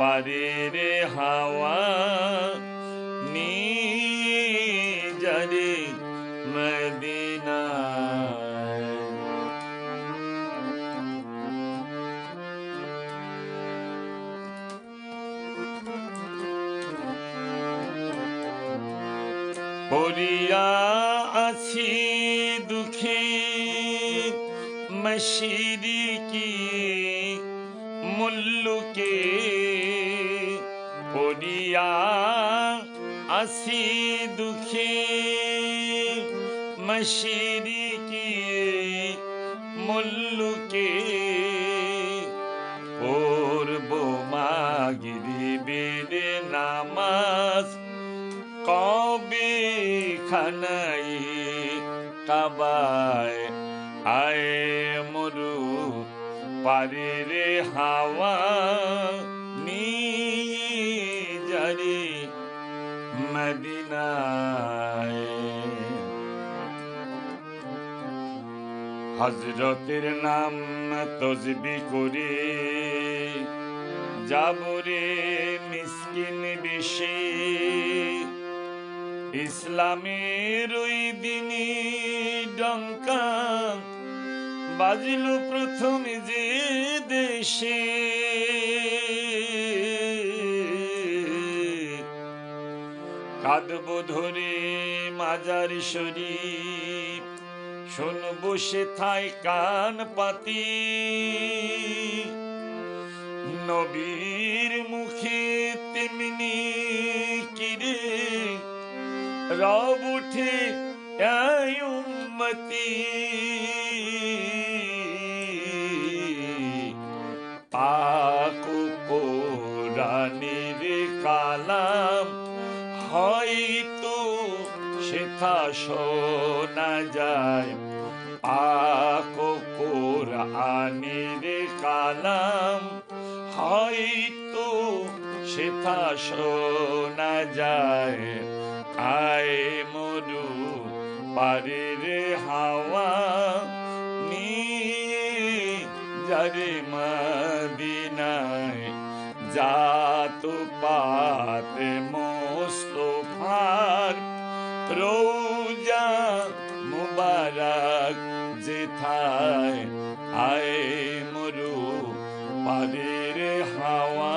পারের হাওয়া নিয়ে যারে মদিনায়। পড়িয়া আছি দুঃখে মশিরি কি মুল্লুকে পড়িয়া আছি দুঃখে। মশিরি কি মুল্লুকে পূর্ব মাগিরি বেড়ে নামাজ। কবে খানাই কাবায়? আয় মরু পারের হাওয়া। যারে মদিনায় হজরতের নাম তসবি করে যাবরে মিসকিন বেশে ইসলামের ওই দিনই ডঙ্কা বাজিল প্রথম যে দেশে কাঁদব ধরে মাজার শরীফ। শুনব সে থাই কান পাতি। নবীর মুখে তেমনি কিরে রব উঠে উম্মতি। পাক কোরআনের কালাম হয়তো সেথা শোনা যায়, পাক কোরআনের কালাম। হয়তো সেথা শোনা যায়, আয় মরু পারের হাওয়া নিয়ে যারে মদিনায়। জাত পাত মোস্তফার রোজা মুবারক যেথায় আয় মরু পাদের হাওয়া